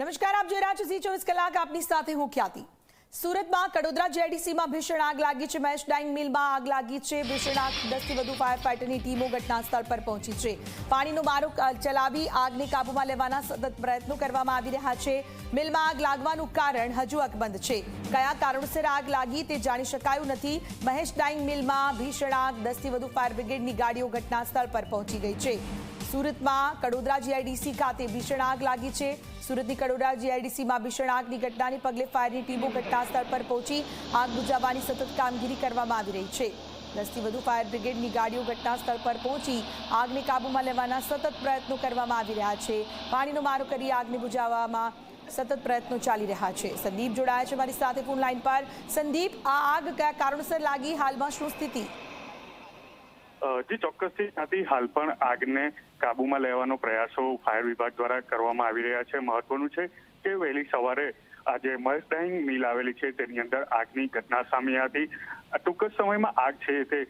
નમસ્કાર, આપ જોઈ રહ્યા છો સી ચોવીસ કલાક. આપની સાથે હું ખ્યાતિ. સુરતમાં કડોદરા જેડીસીમાં ભીષણ આગ લાગી છે. મેશ ડાઇંગ મિલમાં આગ લાગી છે. ભીષણ આગ દસથી વધુ ફાયર ફાઇટરની ટીમો ઘટના સ્થળ પર પહોંચી છે. પાણીનો મારો ચલાવી આગને કાબૂમાં લેવાના સતત પ્રયત્નો કરવામાં આવી રહ્યા છે. મિલમાં આગ લાગવાનું કારણ હજુ અકબંધ છે. કયા કારણોસર આગ લાગી તે જાણી શકાયું નથી. મહેશ ડાઇંગ મિલમાં ભીષણ આગ દસથી વધુ ફાયર બ્રિગેડની ગાડીઓ ઘટના સ્થળ પર પહોંચી ગઈ છે. સુરતમાં કડોદરા જીઆઈડીસી ખાતે ભીષણ આગ લાગી છે. સુરતની કડોદરા જીઆઈડીસીમાં ભીષણ આગની ઘટનાને પગલે ફાયરની ટીમો ઘટના સ્થળ પર પહોંચી આગ બુઝાવવાની સતત કામગીરી કરવામાં આવી રહી છે. દસથી વધુ ફાયર બ્રિગેડની ગાડીઓ ઘટના સ્થળ પર પહોંચી આગને કાબૂમાં લેવાના સતત પ્રયત્નો કરવામાં આવી રહ્યા છે. પાણીનો મારો કરી આગને બુઝાવવામાં સતત પ્રયત્નો ચાલી રહ્યા છે. સંદીપ જોડાયા છે મારી સાથે ફોન લાઈન પર. સંદીપ, આ આગ કયા કારણોસર લાગી? હાલમાં શું સ્થિતિ? જી ચોક્કસથી ત્યાંથી હાલ પણ આગને કાબુમાં લેવાનો પ્રયાસો ફાયર વિભાગ દ્વારા કરવામાં આવી રહ્યા છે. મહત્વનું છે કે વહેલી સવારે આજે મહેશ ડાઇંગ મિલ આવેલી છે. તેની અંદર આગની ઘટના સામે હતી ટૂંક જ સમયમાં આગ છે તે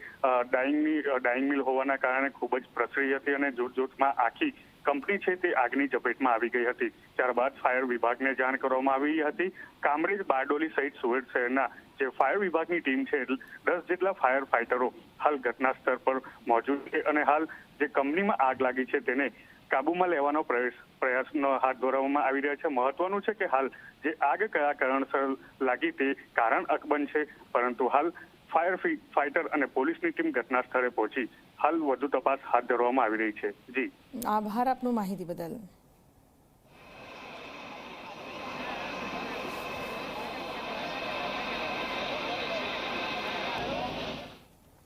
ડાઈંગની ડાઈંગ મિલ હોવાના કારણે ખૂબ જ પ્રસરી હતી અને જોતજોતમાં આખી કંપની છે તે આગની ઝપેટમાં આવી ગઈ હતી. ત્યારબાદ ફાયર વિભાગને જાણ કરવામાં આવી હતી. કામરેજ બારડોલી સહિત સુરત શહેરના જે ફાયર વિભાગની ટીમ છે, દસ જેટલા ફાયર ફાઇટરો હાલ ઘટના સ્થળ પર મોજૂદ છે અને હાલ જે કંપનીમાં આગ લાગી છે તેને કાબુમાં લેવાનો પ્રયાસ પ્રયાસનો હાથ ધરવામાં આવી રહ્યા છે. મહત્વનું છે કે હાલ જે આગ કયા કારણસર લાગી તે કારણ અકબંધ છે, પરંતુ હાલ ફાયર ફાઇટર અને પોલીસની ટીમ ઘટના સ્થળે પહોંચી હાલ વધુ તપાસ હાથ ધરવામાં આવી રહી છે. જી. આભાર આપનું માહિતી બદલ.